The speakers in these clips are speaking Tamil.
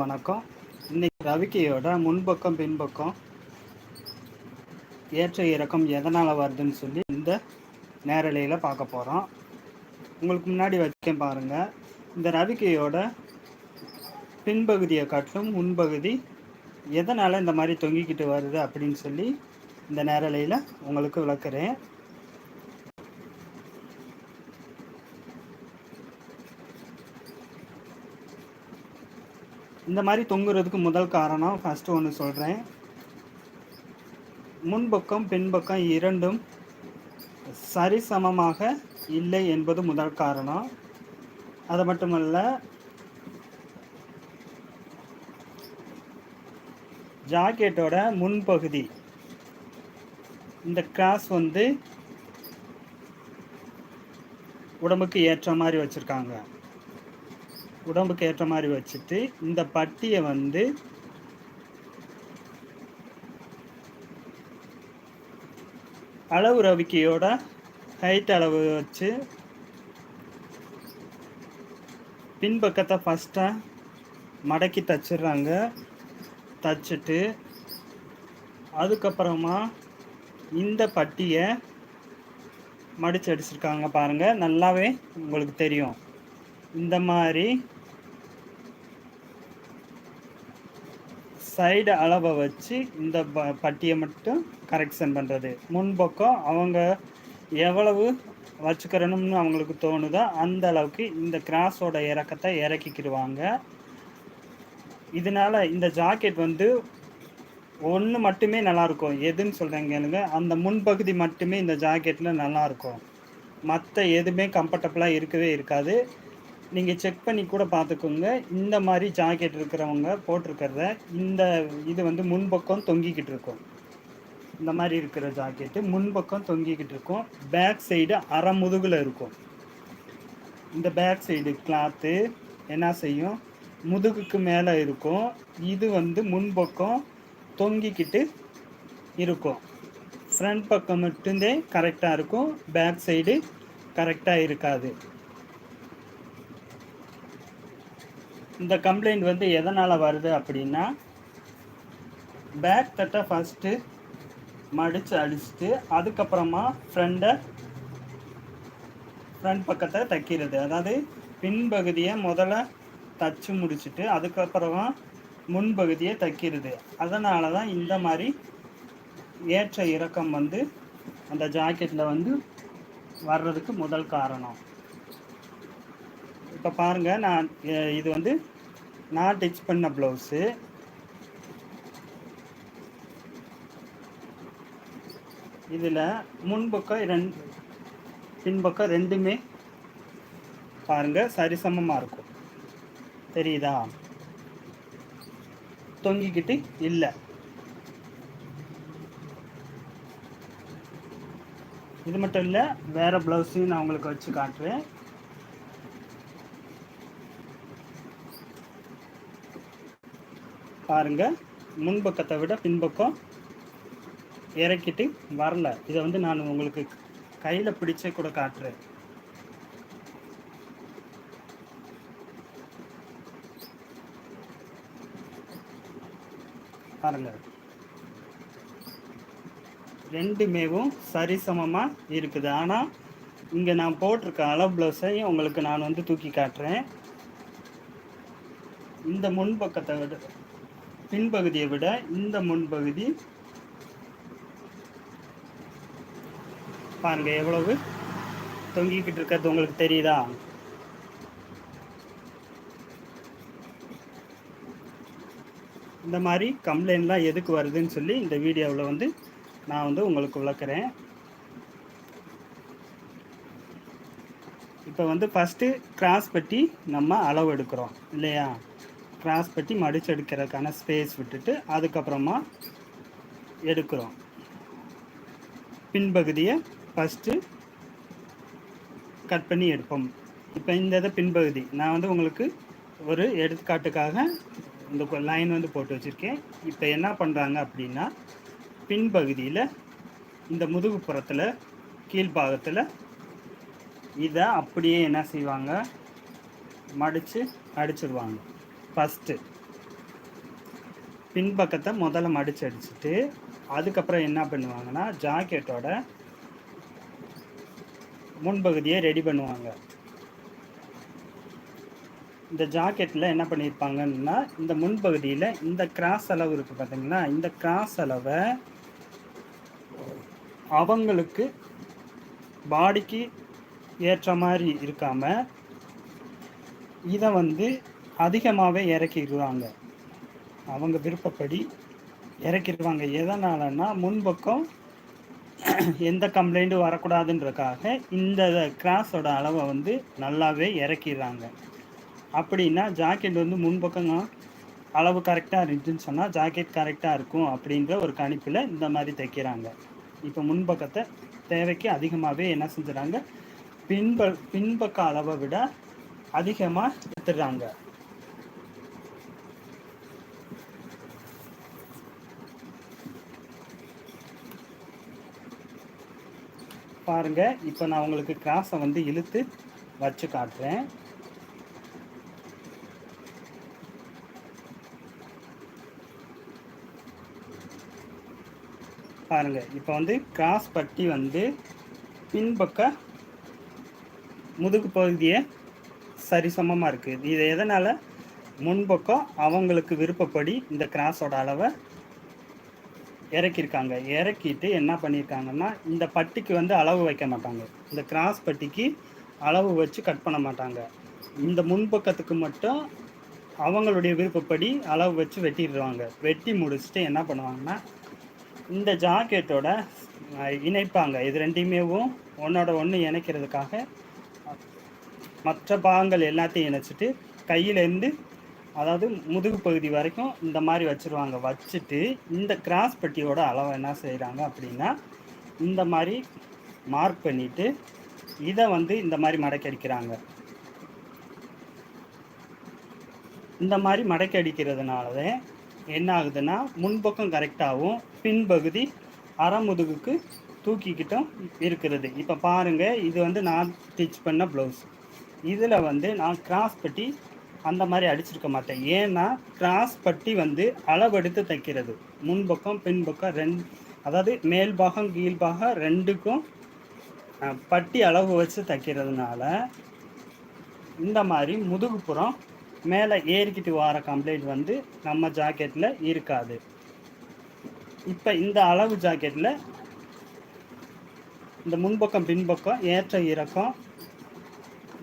வணக்கம். இன்னைக்கு ரவிக்கையோட முன்பக்கம் பின்பக்கம் ஏற்ற இறக்கம் எதனால் வருதுன்னு சொல்லி இந்த நேரலையில் பார்க்க போகிறோம் உங்களுக்கு முன்னாடி வச்சேன் பாருங்கள் இந்த ரவிக்கையோட பின்பகுதியை காட்டிலும் முன்பகுதி எதனால் இந்த மாதிரி தொங்கிக்கிட்டு வருது அப்படின்னு சொல்லி இந்த நேரலையில் உங்களுக்கு விளக்குறேன். இந்த மாதிரி தொங்குறதுக்கு முதல் காரணம் ஃபஸ்ட்டு ஒன்று சொல்கிறேன் முன்பக்கம் பின்பக்கம் இரண்டும் சரிசமமாக இல்லை என்பது முதல் காரணம். அது மட்டுமல்ல ஜாக்கெட்டோட முன்பகுதி இந்த கிராஸ் வந்து உடம்புக்கு ஏற்ற மாதிரி வச்சுருக்காங்க. உடம்புக்கு ஏற்ற மாதிரி வச்சுட்டு இந்த பட்டியை வந்து அளவு ரவிக்கையோட ஹைட் அளவு வச்சு பின்பக்கத்தை ஃபஸ்ட்டாக மடக்கி தச்சிடுறாங்க. தச்சுட்டு அதுக்கப்புறமா இந்த பட்டியை மடித்து அடிச்சிருக்காங்க பாருங்கள் நல்லாவே உங்களுக்கு தெரியும். இந்த மாதிரி சைடு அளவை வச்சு இந்த ப பட்டியை மட்டும் கரெக்ஷன் பண்ணுறது முன்பக்கம் அவங்க எவ்வளவு வச்சுக்கிறணும்னு அவங்களுக்கு தோணுதோ அந்த அளவுக்கு இந்த கிராஸோட இறக்கத்தை இறக்கிக்கிடுவாங்க. இதனால் இந்த ஜாக்கெட் வந்து ஒன்று மட்டுமே நல்லாயிருக்கும் எதுன்னு சொல்கிறேங்க அந்த முன்பகுதி மட்டுமே இந்த ஜாக்கெட்டில் நல்லாயிருக்கும் மற்ற எதுவுமே கம்ஃபர்டபுளாக இருக்கவே இருக்காது. நீங்கள் செக் பண்ணி கூட பார்த்துக்கோங்க இந்த மாதிரி ஜாக்கெட் இருக்கிறவங்க போட்டிருக்கிறத இந்த இது வந்து முன்பக்கம் தொங்கிக்கிட்டு இருக்கும். இந்த மாதிரி இருக்கிற ஜாக்கெட்டு முன்பக்கம் தொங்கிக்கிட்டு இருக்கும். பேக் சைடு அரை முதுகில் இருக்கும். இந்த பேக் சைடு கிளாத்து என்ன செய்யும்? முதுகுக்கு மேலே இருக்கும். இது வந்து முன்பக்கம் தொங்கிக்கிட்டு இருக்கும். ஃப்ரண்ட் பக்கம் மட்டும்தே கரெக்டாக இருக்கும். பேக் சைடு கரெக்டாக இருக்காது. இந்த கம்ப்ளைண்ட் வந்து எதனால் வருது அப்படின்னா பேக் தட்டை ஃபஸ்ட்டு மடித்து அடிச்சுட்டு அதுக்கப்புறமா ஃப்ரண்டை ஃப்ரண்ட் பக்கத்தை தைக்கிறது. அதாவது பின்பகுதியை முதல்ல தச்சு முடிச்சுட்டு அதுக்கப்புறமா முன்பகுதியை தைக்கிறது. அதனால தான் இந்த மாதிரி ஏற்ற இறக்கம் வந்து அந்த ஜாக்கெட்டில் வந்து வர்றதுக்கு முதல் காரணம். இப்போ பாருங்கள் நான் இது வந்து நான் டிச் பண்ண ப்ளவுஸு இதில் முன்பக்கம் ரெண்டு பின்பக்கம் ரெண்டுமே பாருங்கள் சரிசமமாக இருக்கும். தெரியுதா? தொங்கிக்கிட்டு இல்லை. இது மட்டும் இல்லை வேறு ப்ளவுஸையும் நான் உங்களுக்கு வச்சு காட்டுறேன். பாருங்கள் முன்பக்கத்தை விட பின்பக்கம் இறக்கிட்டு வரல. இதை வந்து நான் உங்களுக்கு கையில் பிடிச்சே கூட காட்டுறேன். பாருங்கள் ரெண்டுமேவும் சரிசமமாக இருக்குது. ஆனால் இங்கே நான் போட்டிருக்க அளவு ப்ளவுஸையும் உங்களுக்கு நான் வந்து தூக்கி காட்டுறேன். இந்த முன்பக்கத்தை விட பின்பகுதியை விட இந்த முன்பகுதி பாருங்க எவ்வளவு? தொங்கிக்கிட்டு இருக்கிறது உங்களுக்கு தெரியுதா? இந்த மாதிரி கம்ப்ளைண்ட்லாம் எதுக்கு வருதுன்னு சொல்லி இந்த வீடியோவில் வந்து நான் வந்து உங்களுக்கு விளக்குறேன். இப்போ வந்து ஃபஸ்ட்டு கிராஸ் பட்டி நம்ம அளவு எடுக்கிறோம் இல்லையா? கிராஸ் பட்டி மடிச்சு எடுக்கிறதுக்கான ஸ்பேஸ் விட்டுட்டு அதுக்கப்புறமா எடுக்கிறோம். பின்பகுதியை ஃபஸ்ட்டு கட் பண்ணி எடுப்போம். இப்போ இந்த இதை பின்பகுதி நான் வந்து உங்களுக்கு ஒரு எடுத்துக்காட்டுக்காக இந்த லைன் வந்து போட்டு வச்சுருக்கேன். இப்போ என்ன பண்ணுறாங்க அப்படின்னா பின்பகுதியில் இந்த முதுகுப்புறத்தில் கீழ்பாகத்தில் இதை அப்படியே என்ன செய்வாங்க? மடித்து அடிச்சிருவாங்க. ஃபஸ்ட்டு பின்பக்கத்தை முதல்ல மடிச்சு அடிச்சுட்டு அதுக்கப்புறம் என்ன பண்ணுவாங்கன்னா ஜாக்கெட்டோட முன்பகுதியை ரெடி பண்ணுவாங்க. இந்த ஜாக்கெட்டில் என்ன பண்ணியிருப்பாங்கன்னா இந்த முன்பகுதியில் இந்த கிராஸ் அளவு இருக்குது பார்த்தீங்களா இந்த கிராஸ் அளவை அவங்களுக்கு பாடிக்கு ஏற்ற மாதிரி இருக்காமல் இதை வந்து அதிகமாகவே இறக்கிடுவாங்க அவங்க விருப்பப்படி இறக்கிடுவாங்க எதனாலன்னா முன்பக்கம் எந்த கம்ப்ளைண்ட்டும் வரக்கூடாதுன்றக்காக இந்த கிராஸோட அளவை வந்து நல்லாவே இறக்கிடுறாங்க. அப்படின்னா ஜாக்கெட் வந்து முன்பக்கம் அளவு கரெக்டாக இருந்துச்சுன்னு சொன்னால் ஜாக்கெட் கரெக்டாக இருக்கும் அப்படின்ற ஒரு கணிப்பில் இந்த மாதிரி தைக்கிறாங்க. இப்போ முன்பக்கத்தை தேவைக்கு அதிகமாகவே என்ன செஞ்சுறாங்க? பின்ப பின்பக்க அளவை விட அதிகமாக எடுத்துடுறாங்க. பாருங்க. இப்போ நான் உங்களுக்கு கிராஸை வந்து இழுத்து வச்சு காட்டுறேன். பாருங்க. இப்போ வந்து கிராஸ் பட்டி வந்து பின்பக்க முதுகு பகுதியை சரிசமமாக இருக்குது இது எதனால்? முன்பக்கம் அவங்களுக்கு விருப்பப்படி இந்த கிராஸோட அளவை இறக்கியிருக்காங்க. இறக்கிட்டு என்ன பண்ணியிருக்காங்கன்னா இந்த பட்டிக்கு வந்து அளவு வைக்க மாட்டாங்க. இந்த கிராஸ் பட்டிக்கு அளவு வச்சு கட் பண்ண மாட்டாங்க. இந்த முன்பக்கத்துக்கு மட்டும் அவங்களுடைய விருப்பப்படி அளவு வச்சு வெட்டிடுவாங்க. வெட்டி முடிச்சுட்டு என்ன பண்ணுவாங்கன்னா இந்த ஜாக்கெட்டோட இணைப்பாங்க. இது ரெண்டையுமேவும் ஒன்றோட ஒன்று இணைக்கிறதுக்காக மற்ற பாகங்கள் எல்லாத்தையும் இணைச்சிட்டு கையிலேருந்து அதாவது முதுகு பகுதி வரைக்கும் இந்த மாதிரி வச்சுருவாங்க. வச்சுட்டு இந்த கிராஸ் பட்டியோட அளவை என்ன செய்கிறாங்க அப்படின்னா இந்த மாதிரி மார்க் பண்ணிவிட்டு இதை வந்து இந்த மாதிரி மடக்கி அடிக்கிறாங்க. இந்த மாதிரி மடக்கி அடிக்கிறதுனால என்ன ஆகுதுன்னா முன்பக்கம் கரெக்டாகவும் பின்பகுதி அறமுதுகுக்கு தூக்கிக்கிட்டும் இருக்கிறது. இப்போ பாருங்கள் இது வந்து நான் ஸ்டிச் பண்ண ப்ளவுஸ் இதில் வந்து நான் கிராஸ் பட்டி அந்த மாதிரி அடிச்சிருக்க மாட்டேன். ஏன்னா கிராஸ் பட்டி வந்து அளவெடுத்து தைக்கிறது. முன்பக்கம் பின்பக்கம் ரெண்டு அதாவது மேல் பாகம் கீழ்பாகம் ரெண்டுக்கும் பட்டி அளவு வச்சு தைக்கிறதுனால இந்த மாதிரி முதுகுப்புறம் மேலே ஏறிக்கிட்டு வர கம்ப்ளைண்ட் வந்து நம்ம ஜாக்கெட்டில் இருக்காது. இப்போ இந்த அளவு ஜாக்கெட்டில் இந்த முன்பக்கம் பின்பக்கம் ஏற்ற இறக்கம்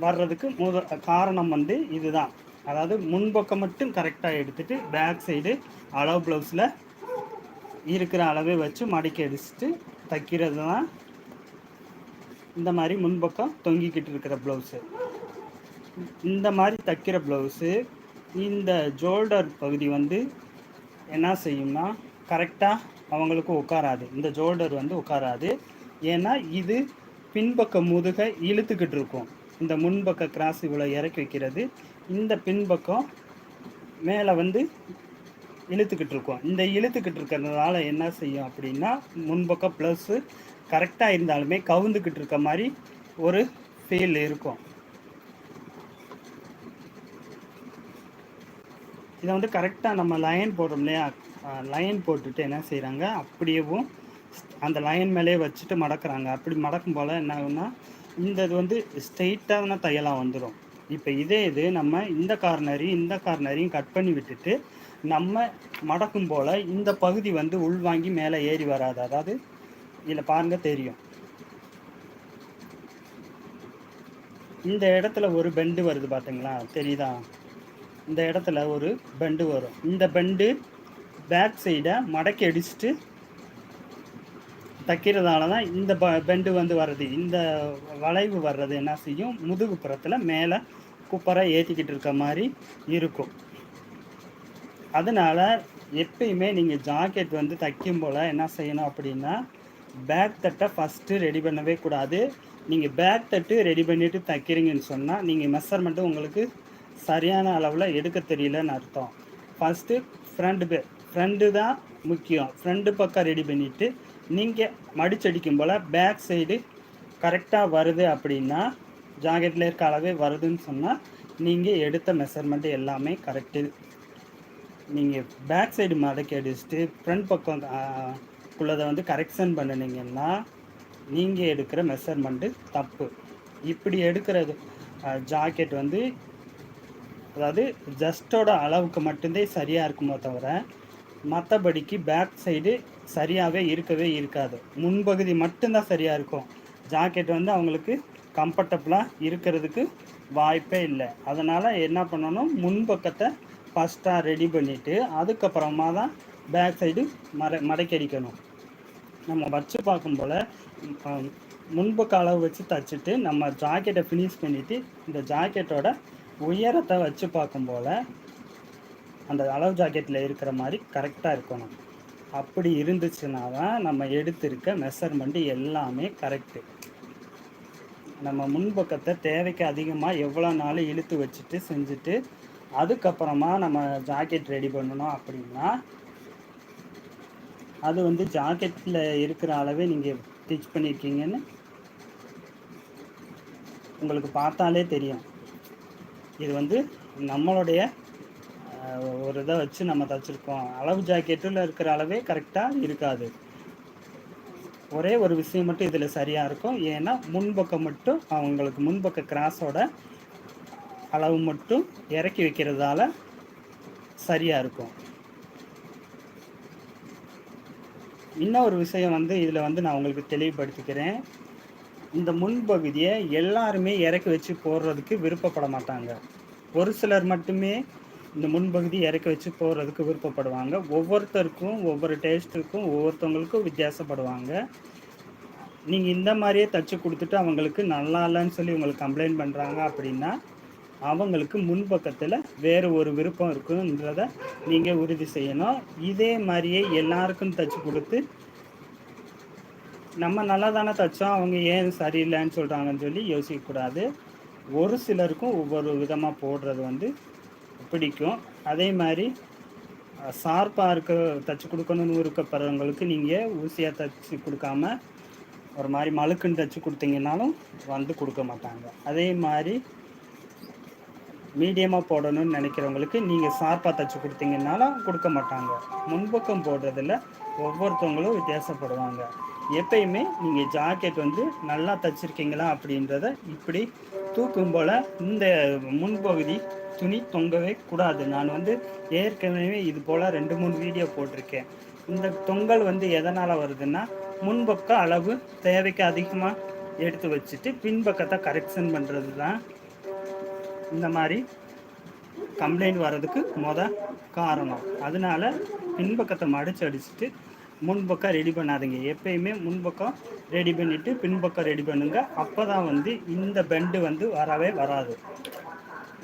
வர்றதுக்கு முத காரணம் வந்து இதுதான். அதாவது முன்பக்கம் மட்டும் கரெக்டாக எடுத்துகிட்டு பேக் சைடு அளவு ப்ளவுஸில் இருக்கிற அளவை வச்சு மடக்கி அடிச்சுட்டு தைக்கிறது தான் இந்த மாதிரி முன்பக்கம் தொங்கிக்கிட்டு இருக்கிற ப்ளவுஸு இந்த மாதிரி தைக்கிற ப்ளவுஸு இந்த ஜோல்டர் பகுதி வந்து என்ன செய்யும்னா கரெக்டாக அவங்களுக்கு உட்காராது. இந்த ஜோல்டர் வந்து உட்காராது. ஏன்னா இது பின்பக்க முதுகை இழுத்துக்கிட்டு இருக்கும். இந்த முன்பக்க கிராஸ் இவ்வளோ இறக்கி வைக்கிறது. இந்த பின்பக்கம் மேலே வந்து இழுத்துக்கிட்டு இருக்கோம். இந்த இழுத்துக்கிட்டு இருக்கிறதுனால என்ன செய்யும் அப்படின்னா முன்பக்கம் ப்ளஸ்ஸு கரெக்டாக இருந்தாலுமே கவுந்துக்கிட்டு இருக்க மாதிரி ஒரு ஃபீல் இருக்கும். இதை வந்து கரெக்டாக நம்ம லைன் போடுறோம் இல்லையா? லைன் போட்டுட்டு என்ன செய்கிறாங்க அப்படியேவும் அந்த லைன் மேலே வச்சுட்டு மடக்கிறாங்க. அப்படி மடக்கும் போல் என்ன ஆகுன்னா இந்த இது வந்து ஸ்ட்ரெயிட்டான தையலாக வந்துடும் இப்போ இதே இது நம்ம இந்த கார்னரையும் இந்த கார்னரையும் கட் பண்ணி விட்டுட்டு நம்ம மடக்கும் போல் இந்த பகுதி வந்து உள்வாங்கி மேலே ஏறி வராது. அதாவது இதில் பாருங்க தெரியும். இந்த இடத்துல ஒரு பெண்டு வருது பார்த்தீங்களா தெரியுதா? இந்த இடத்துல ஒரு பெண்டு வரும். இந்த பெண்டு பேக் சைடை மடக்கி அடிச்சுட்டு தைக்கிறதால தான் இந்த ப பெண்டு வந்து வர்றது. இந்த வளைவு வர்றது என்ன செய்யும்? முதுகு புறத்தில் மேலே குப்பராக ஏற்றிக்கிட்டு இருக்க மாதிரி இருக்கும். அதனால் எப்பயுமே நீங்கள் ஜாக்கெட் வந்து தைக்கும் போல் என்ன செய்யணும் அப்படின்னா பேக் தட்டை ஃபஸ்ட்டு ரெடி பண்ணவே கூடாது. நீங்கள் பேக் தட்டு ரெடி பண்ணிவிட்டு தைக்கிறீங்கன்னு சொன்னால் நீங்கள் மெஷர்மெண்ட்டு உங்களுக்கு சரியான அளவில் எடுக்க தெரியலன்னு அர்த்தம். ஃபஸ்ட்டு ஃப்ரண்ட் பே ஃப்ரண்ட்டு தான் முக்கியம். ஃப்ரண்ட்டு பக்கம் ரெடி பண்ணிவிட்டு நீங்கள் மடிச்சடிக்கும் போல் பேக் சைடு கரெக்டாக வருது அப்படின்னா ஜாக்கெட்டில் இருக்க அளவே வருதுன்னு சொன்னால் நீங்கள் எடுத்த மெஷர்மெண்ட்டு எல்லாமே கரெக்டு நீங்கள் பேக் சைடு மடக்கி அடிச்சுட்டு ஃப்ரண்ட் பக்கம் உள்ளதை வந்து கரெக்ஷன் பண்ணினீங்கன்னா நீங்கள் எடுக்கிற மெஷர்மெண்ட்டு தப்பு. இப்படி எடுக்கிறது ஜாக்கெட் வந்து அதாவது ஜஸ்ட்டோட அளவுக்கு மட்டும்தான் சரியாக இருக்குமோ தவிர மற்றபடிக்கு பேக் சைடு சரியாகவே இருக்கவே இருக்காது. முன்பகுதி மட்டும்தான் சரியாக இருக்கும். ஜாக்கெட் வந்து அவங்களுக்கு கம்ஃபர்டபுளாக இருக்கிறதுக்கு வாய்ப்பே இல்லை. அதனால் என்ன பண்ணணும்? முன்பக்கத்தை ஃபஸ்ட்டாக ரெடி பண்ணிவிட்டு அதுக்கப்புறமா தான் பேக் சைடு மறை மடக்கடிக்கணும் நம்ம வச்சு பார்க்கும் போல் முன்பக்க அளவு வச்சு தச்சுட்டு நம்ம ஜாக்கெட்டை ஃபினிஷ் பண்ணிவிட்டு இந்த ஜாக்கெட்டோட உயரத்தை வச்சு பார்க்கும் போல் அந்த அளவு ஜாக்கெட்டில் இருக்கிற மாதிரி கரெக்டாக இருக்கணும். அப்படி இருந்துச்சுன்னா தான் நம்ம எடுத்திருக்க மெஷர்மெண்ட்டு எல்லாமே கரெக்டு நம்ம முன்பக்கத்தை தேவைக்கு அதிகமாக எவ்வளோ நாள் இழுத்து வச்சுட்டு செஞ்சுட்டு அதுக்கப்புறமா நம்ம ஜாக்கெட் ரெடி பண்ணணும் அப்படின்னா அது வந்து ஜாக்கெட்டில் இருக்கிற அளவே நீங்கள் ஸ்டிச் பண்ணியிருக்கீங்கன்னு உங்களுக்கு பார்த்தாலே தெரியும். இது வந்து நம்மளுடைய ஒரு இதை வச்சு நம்ம தைச்சிருக்கோம். அளவு ஜாக்கெட்டில் இருக்கிற அளவே கரெக்டாக இருக்காது. ஒரே ஒரு விஷயம் மட்டும் இதில் சரியாக இருக்கும். ஏன்னா முன்பக்கம் மட்டும் அவங்களுக்கு முன்பக்க கிராஸோட அளவு மட்டும் இறக்கி வைக்கிறதால சரியாக இருக்கும். இன்னொரு விஷயம் வந்து இதில் வந்து நான் உங்களுக்கு தெளிவுபடுத்திக்கிறேன். இந்த முன்பகுதியை எல்லாருமே இறக்கி வச்சு போடுறதுக்கு விருப்பப்பட மாட்டாங்க. ஒரு சிலர் மட்டுமே இந்த முன்பகுதி இறக்கி வச்சு போடுறதுக்கு விருப்பப்படுவாங்க. ஒவ்வொருத்தருக்கும் ஒவ்வொரு டேஸ்ட்டுக்கும் ஒவ்வொருத்தவங்களுக்கும் வித்தியாசப்படுவாங்க. நீங்கள் இந்த மாதிரியே தச்சு கொடுத்துட்டு அவங்களுக்கு நல்லா இல்லைன்னு சொல்லி உங்களுக்கு கம்ப்ளைண்ட் பண்ணுறாங்க அப்படின்னா அவங்களுக்கு முன்பக்கத்தில் வேறு ஒரு விருப்பம் இருக்குன்றத நீங்கள் உறுதி செய்யணும். இதே மாதிரியே எல்லாருக்கும் தச்சு கொடுத்து நம்ம நல்லா தானே தைச்சோம் அவங்க ஏன் சரியில்லைன்னு சொல்கிறாங்கன்னு சொல்லி யோசிக்கக்கூடாது. ஒரு சிலருக்கும் ஒவ்வொரு விதமாக போடுறது வந்து பிடிக்கும். அதே மாதிரி ஷார்ப்பாக இருக்க தைச்சி கொடுக்கணும்னு இருக்கப்படுறவங்களுக்கு நீங்கள் ஊசியாக தைச்சி கொடுக்காம ஒரு மாதிரி மழுக்குன்னு தைச்சி கொடுத்தீங்கன்னாலும் வந்து கொடுக்க மாட்டாங்க. அதே மாதிரி மீடியமாக போடணும்னு நினைக்கிறவங்களுக்கு நீங்கள் ஷார்ப்பாக தைச்சி கொடுத்தீங்கன்னாலும் கொடுக்க மாட்டாங்க. முன்பக்கம் போடுறதில் ஒவ்வொருத்தவங்களும் வித்தியாசப்படுவாங்க. எப்பயுமே நீங்கள் ஜாக்கெட் வந்து நல்லா தைச்சிருக்கீங்களா அப்படின்றத இப்படி தூக்கும் போல் இந்த முன்பகுதி துணி தொங்கவே கூடாது. நான் வந்து ஏற்கனவே இது போல் ரெண்டு மூணு வீடியோ போட்டிருக்கேன். இந்த தொங்கல் வந்து எதனால் வருதுன்னா முன்பக்க அளவு தேவைக்கு அதிகமாக எடுத்து வச்சுட்டு பின்பக்கத்தை கரெக்ஷன் பண்ணுறது தான் இந்த மாதிரி கம்ப்ளைண்ட் வர்றதுக்கு மொத காரணம். அதனால பின்பக்கத்தை மடிச்சு அடிச்சுட்டு முன்பக்கம் ரெடி பண்ணாதீங்க. எப்பயுமே முன்பக்கம் ரெடி பண்ணிவிட்டு பின்பக்கம் ரெடி பண்ணுங்க. அப்போ தான் வந்து இந்த பெண்டு வந்து வரவே வராது.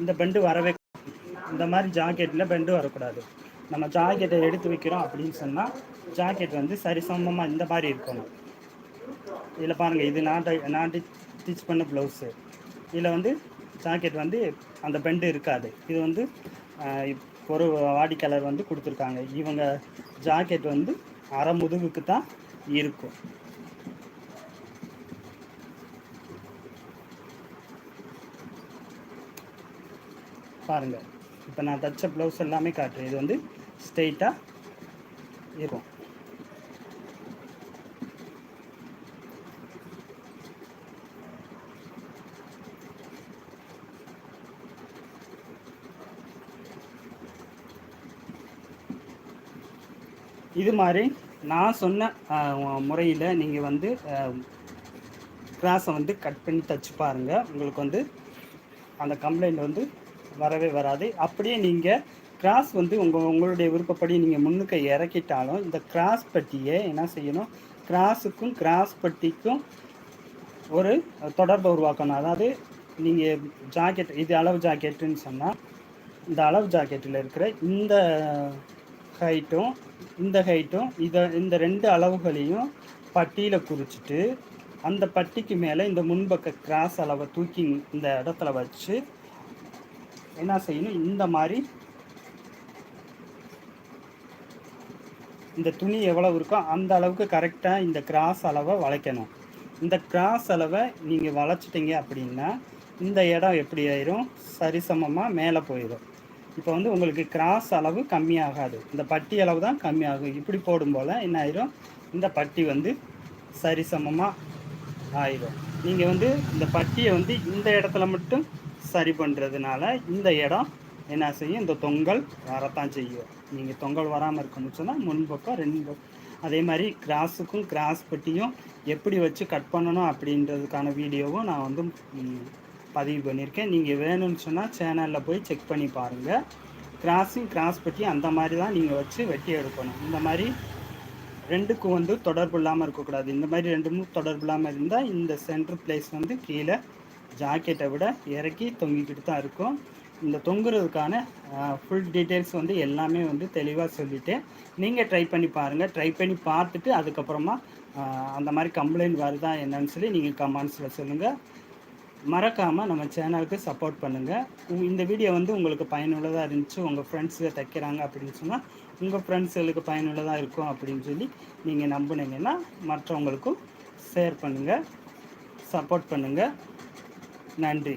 இந்த பெண்டு வரவே இந்த மாதிரி ஜாக்கெட்டில் பெண்டு வரக்கூடாது. நம்ம ஜாக்கெட்டை எடுத்து வைக்கிறோம் அப்படின்னு சொன்னால் ஜாக்கெட் வந்து சரிசமமாக இந்த மாதிரி இருக்கணும். இதில் பாருங்கள் இது நாட்டை நாட்டி ஸ்டிச் பண்ண ப்ளவுஸு. இதில் வந்து ஜாக்கெட் வந்து அந்த பெண்டு இருக்காது. இது வந்து ஒரு வாடி கலர் வந்து கொடுத்துருக்காங்க. இவங்க ஜாக்கெட் வந்து அரை முதுகுக்கு தான் இருக்கும். பாருங்கள் இப்போ நான் தைச்ச ப்ளவுஸ் எல்லாமே காட்டுறேன். இது வந்து ஸ்ட்ரெயிட்டாக இருக்கும். இது மாதிரி நான் சொன்ன முறையில் நீங்கள் வந்து கிராஸை வந்து கட் பண்ணி தச்சு பாருங்கள் உங்களுக்கு வந்து அந்த கம்ப்ளைண்ட் வந்து வரவே வராது. அப்படியே நீங்கள் கிராஸ் வந்து உங்கள் உங்களுடைய விருப்பப்படி நீங்கள் முன்னுக்கு இறக்கிட்டாலும் இந்த கிராஸ் பட்டியை என்ன செய்யணும்? கிராஸுக்கும் கிராஸ் பட்டிக்கும் ஒரு தொடர்பை உருவாக்கணும். அதாவது நீங்கள் ஜாக்கெட் இது அளவு ஜாக்கெட்டுன்னு சொன்னால் இந்த அளவு ஜாக்கெட்டில் இருக்கிற இந்த ஹைட்டும் இந்த ஹைட்டும் இதை இந்த ரெண்டு அளவுகளையும் பட்டியில் குறிச்சிட்டு அந்த பட்டிக்கு மேலே இந்த முன்பக்க கிராஸ் அளவை தூக்கி இந்த இடத்துல வச்சு என்ன செய்யணும்? இந்த மாதிரி இந்த துணி எவ்வளோ இருக்கோ அந்த அளவுக்கு கரெக்டாக இந்த கிராஸ் அளவை வளைக்கணும். இந்த கிராஸ் அளவை நீங்கள் வளைச்சிட்டிங்க அப்படின்னா இந்த இடம் எப்படி ஆயிரும்? சரிசமமாக மேலே போயிடும் இப்போ வந்து உங்களுக்கு கிராஸ் அளவு கம்மியாகாது. இந்த பட்டி அளவு தான் கம்மியாகும். இப்படி போடும் போல் என்ன ஆயிரும்? இந்த பட்டி வந்து சரிசமமாக ஆயிரும். நீங்கள் வந்து இந்த பட்டியை வந்து இந்த இடத்துல மட்டும் சரி பண்ணுறதுனால இந்த இடம் என்ன செய்யும்? இந்த தொங்கல் வரத்தான் செய்யும். நீங்கள் தொங்கல் வராமல் இருக்க சொன்னால் முன்பக்கம் ரெண்டு அதே மாதிரி கிராஸுக்கும் கிராஸ் பட்டியும் எப்படி வச்சு கட் பண்ணணும் அப்படின்றதுக்கான வீடியோவும் நான் வந்து பதிவு பண்ணியிருக்கேன். நீங்கள் வேணும்னு சொன்னால் சேனலில் போய் செக் பண்ணி பாருங்கள் கிராஸிங் கிராஸ் பட்டியும் அந்த மாதிரி தான் நீங்கள் வச்சு வெட்டி எடுக்கணும். இந்த மாதிரி ரெண்டுக்கும் வந்து தொடர்பு இல்லாமல் இருக்கக்கூடாது. இந்த மாதிரி ரெண்டுமும் தொடர்பு இல்லாமல் இருந்தால் இந்த சென்டர் பிளேஸ் வந்து கீழே ஜாக்கெட்டை விட இறக்கி தொங்கிக்கிட்டு தான் இருக்கும். இந்த தொங்குறதுக்கான ஃபுல் டீட்டெயில்ஸ் வந்து எல்லாமே வந்து தெளிவாக சொல்லிவிட்டு நீங்கள் ட்ரை பண்ணி பாருங்கள் ட்ரை பண்ணி பார்த்துட்டு அதுக்கப்புறமா அந்த மாதிரி கம்ப்ளைண்ட் வருதா என்னன்னு சொல்லி நீங்கள் கமெண்ட்ஸில் சொல்லுங்கள் மறக்காமல் நம்ம சேனலுக்கு சப்போர்ட் பண்ணுங்கள் இந்த வீடியோ வந்து உங்களுக்கு பயனுள்ளதாக இருந்துச்சு உங்கள் ஃப்ரெண்ட்ஸு தைக்கிறாங்க அப்படின்னு சொன்னால் உங்கள் ஃப்ரெண்ட்ஸுகளுக்கு பயனுள்ளதாக இருக்கும் அப்படின்னு சொல்லி நீங்கள் நம்புனீங்கன்னா மற்றவங்களுக்கும் ஷேர் பண்ணுங்கள் சப்போர்ட் பண்ணுங்கள் நன்றி.